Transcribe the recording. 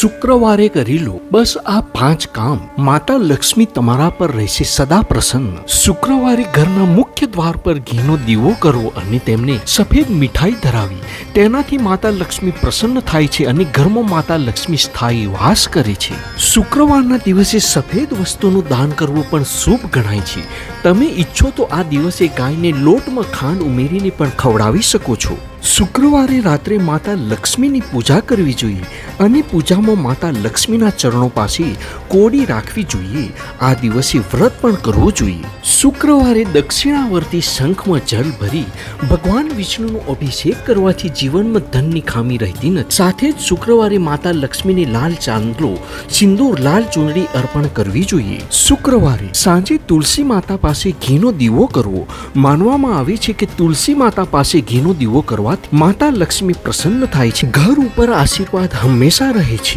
શુક્રવારે કરી લો બસ આ પાંચ કામ માતા લક્ષ્મી તમારા પર રહેશે સદા પ્રસન્ન. શુક્રવારે ઘરના મુખ્ય દ્વાર પર ઘીનો દીવો કરવો અને તેમને સફેદ મીઠાઈ ધરાવી. તેનાથી માતા લક્ષ્મી પ્રસન્ન થાય છે અને ઘરમાં માતા લક્ષ્મી સ્થાયી વાસ કરે છે. શુક્રવારના દિવસે સફેદ વસ્તુનું દાન કરવું પણ શુભ ગણાય છે. તમે ઈચ્છો તો આ દિવસે ગાયને લોટમાં ખાંડ ઉમેરીને પણ ખવડાવી શકો છો. શુક્રવારે રાત્રે માતા લક્ષ્મીની પૂજા કરવી જોઈએ અને પૂજામાં માતા લક્ષ્મીના ચરણો પાસે કોડી રાખવી જોઈએ. આ દિવસે વ્રત પણ કરવું જોઈએ. શુક્રવારે દક્ષિણાવર્તી શંખમાં જલ ભરી ભગવાન વિષ્ણુનો અભિષેક કરવાથી જીવનમાં ધનની ખામી રહેતી નથી. સાથે જ શુક્રવારે માતા લક્ષ્મીને લાલ ચાંદલો, સિંદૂર, લાલ ચૂંદડી અર્પણ કરવી જોઈએ. શુક્રવારે સાંજે તુલસી માતા પાસે ઘીનો દીવો કરવો. માનવામાં આવે છે કે તુલસી માતા પાસે ઘીનો દીવો કરવાથી માતા લક્ષ્મી પ્રસન્ન થાય છે. ઘર ઉપર આશીર્વાદ હંમેશા રહે છે.